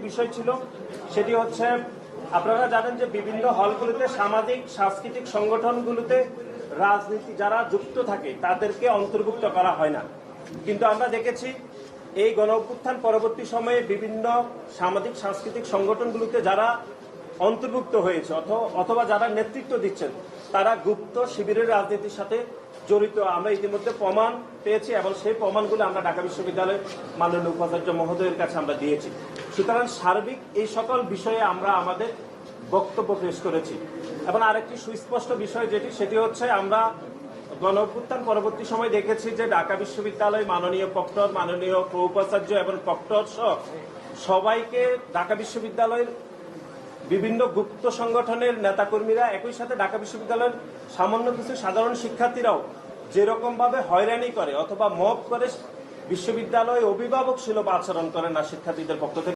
বিষয় ছিল, সেটি হচ্ছে, আপনারা জানেন যে বিভিন্ন হলগুলোতে সামাজিক, সাংস্কৃতিক সংগঠনগুলোতে রাজনীতি যারা যুক্ত থাকে, তাদেরকে অন্তর্ভুক্ত করা হয় না। কিন্তু আমরা দেখেছি, এই গণ পরবর্তী সময়ে বিভিন্ন সামাজিক, সাংস্কৃতিক সংগঠনগুলোতে যারা অন্তর্ভুক্ত হয়েছে, অথ- অথবা যারা নেতৃত্ব দিচ্ছেন, তারা গুপ্ত শিবিরের রাজনীতির সাথে জড়িত। আমরা ইতিমধ্যে প্রমাণ পেয়েছি এবং সেই প্রমাণগুলো আমরা ঢাকা বিশ্ববিদ্যালয়ের মাননীয় উপাচার্য মহোদয়ের কাছে আমরা দিয়েছি। সুতরাং সার্বিক এই সকল বিষয়ে আমরা আমাদের বক্তব্য পেশ করেছি। এবং আরেকটি সুস্পষ্ট বিষয় যেটি, সেটি হচ্ছে আমরা গণ অভ্যুত্থান পরবর্তী সময় দেখেছি যে ঢাকা বিশ্ববিদ্যালয় মাননীয় প্রক্টর, মাননীয় উপাচার্য এবং প্রক্টর সহ সবাইকে ঢাকা বিশ্ববিদ্যালয়ের বিভিন্ন গুপ্ত সংগঠনের নেতাকর্মীরা একই সাথে ঢাকা বিশ্ববিদ্যালয়ের সামান্য কিছু সাধারণ শিক্ষার্থীরাও যেরকম ভাবে হয়রানি করে অথবা মব করে বিশ্ববিদ্যালয়ে অভিভাবক সুলভ আচরণ করে না শিক্ষার্থীদের পক্ষ থেকে।